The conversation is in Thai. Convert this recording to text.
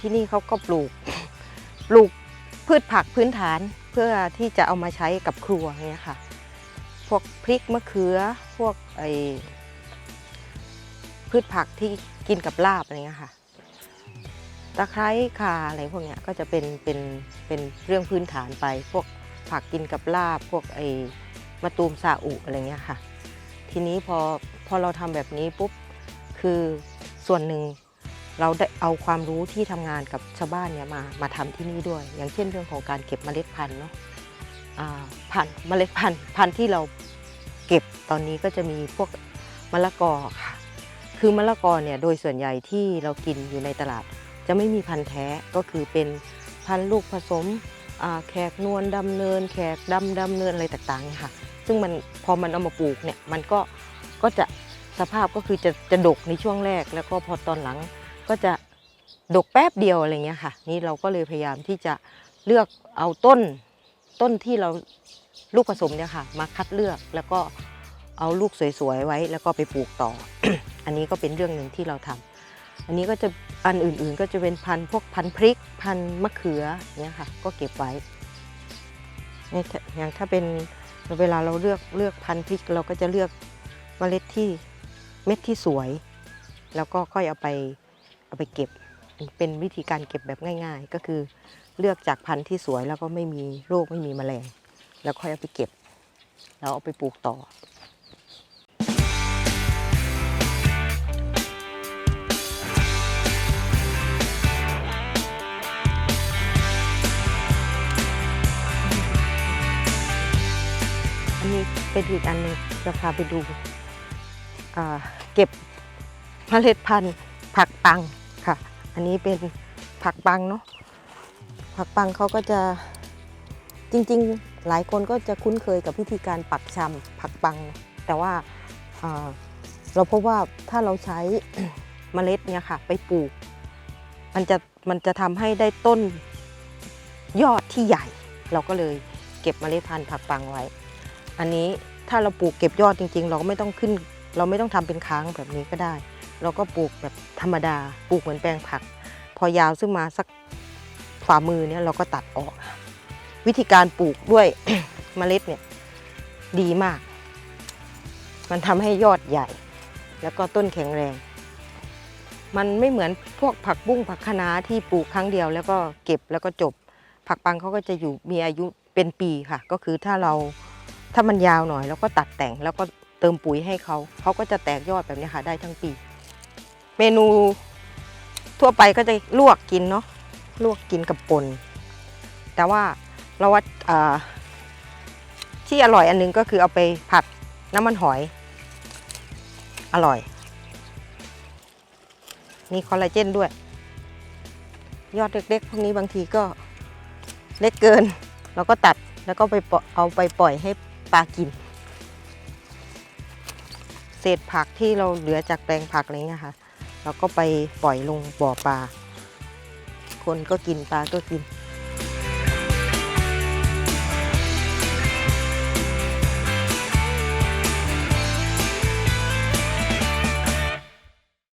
ที่นี่เขาก็ปลูกปลูกพืชผักพื้นฐานเพื่อที่จะเอามาใช้กับครัวเงี้ยค่ะ พวกพริกมะเขือพวกไอพืชผักที่กินกับลาบอะไรเงี้ยค่ะตะไคร้ข่าอะไรพวกเนี้ยก็จะเป็นเป็นเป็นเรื่องพื้นฐานไป พวกผักกินกับลาบ พวกไอมะตูมซาอุอะไรเงี้ยค่ะ ทีนี้พอพอเราทำแบบนี้ปุ๊บคือส่วนหนึ่ง เราได้เอาความรู้ที่ทำงานกับชาวบ้านเนี่ยมามาทำที่นี่ด้วย อย่างเช่นเรื่องของการเก็บเมล็ดพันธุ์เนาะพันธุ์เมล็ดพันธุ์พันธุ์ที่เราเก็บตอนนี้ก็จะมีพวกมะละกอค่ะ คือมะละกอเนี่ยโดยส่วนใหญ่ที่เรากินอยู่ในตลาด จะไม่มีพันธุ์แท้ก็คือเป็นพันธุ์ลูกผสมแขกนวลดำเนิน แขกดำดำเนินอะไรต่างๆเนี่ยค่ะ ซึ่งมันพอมันเอามาปลูกเนี่ยมันก็ก็จะสภาพก็คือจะจะดกในช่วงแรก แล้วก็พอตอนหลัง ก็จะดกแป๊บเดียวอะไรเงี้ยค่ะ นี่เราก็เลยพยายามที่จะเลือกเอาต้นต้นที่เราลูกผสมเนี่ยค่ะ มาคัดเลือกแล้วก็เอาลูกสวยๆไว้ แล้วก็ไปปลูกต่อ อันนี้ก็เป็นเรื่องหนึ่งที่เราทำอันนี้ก็จะอันอื่นๆ ก็จะเป็นพันธุ์พวกพันธุ์พริก พันธุ์มะเขือเนี่ยค่ะ ก็เก็บไว้เนี่ยอย่างถ้าเป็นเวลาเราเลือกเลือกพันธุ์พริก เราก็จะเลือกเมล็ดที่เม็ดที่สวย แล้วก็ค่อยเอาไป เอาไปเก็บ เป็นวิธีการเก็บแบบง่าย ๆ ก็คือเลือกจากพันธุ์ที่สวยแล้วก็ไม่มีโรคไม่มีแมลง แล้วค่อยเอาไปเก็บ แล้วเอาไปปลูกต่ออันนี้เป็นอีกอันหนึงจะพาไปดูเก็บเมล็ดพันธุ์ผักปัง อันนี้เป็นผักปังเนาะผักปังเขาก็จะจริงๆ หลายคนก็จะคุ้นเคยกับวิธีการปักชำผักปัง แต่ว่าอ่าเราพบว่าถ้าเราใช้เมล็ดเนี่ยค่ะ ไปปลูก มันจะมันจะทำให้ได้ต้นยอดที่ใหญ่ เราก็เลยเก็บเมล็ดพันธุ์ผักปังไว้ อันนี้ถ้าเราปลูกเก็บยอดจริง ๆ เราก็ไม่ต้องขึ้น เราไม่ต้องทำเป็นค้างแบบนี้ก็ได้ เราก็ปลูกแบบธรรมดาปลูกเหมือนแปลงผัก พอยาวซึ่งมาสักฝ่ามือเนี่ยเราก็ตัดออก วิธีการปลูกด้วยเมล็ดเนี่ยดีมาก มันทำให้ยอดใหญ่ แล้วก็ต้นแข็งแรง มันไม่เหมือนพวกผักบุ้งผักคะน้าที่ปลูกครั้งเดียว แล้วก็เก็บแล้วก็จบ ผักปังเขาก็จะอยู่มีอายุเป็นปีค่ะ ก็คือถ้าเราถ้ามันยาวหน่อย แล้วก็ตัดแต่งแล้วก็เติมปุ๋ยให้เขา เขาก็จะแตกยอดแบบนี้ค่ะได้ทั้งปี เมนูทั่วไปก็จะลวกกินเนาะลวกกินกับป่นแต่ว่าเราว่าที่อร่อยอันหนึงก็คือเอาไปผัดน้ำมันหอย อร่อย มีคอลลาเจนด้วย ยอดเล็กๆพวกนี้บางทีก็เล็กเกิน เราก็ตัดแล้วก็ไปเอาไปปล่อยให้ปลากิน เศษผักที่เราเหลือจากแปลงผักอะไรเงี้ยค่ะ เราก็ไปปล่อยลงบ่อปลา คนก็กินปลาก็กิน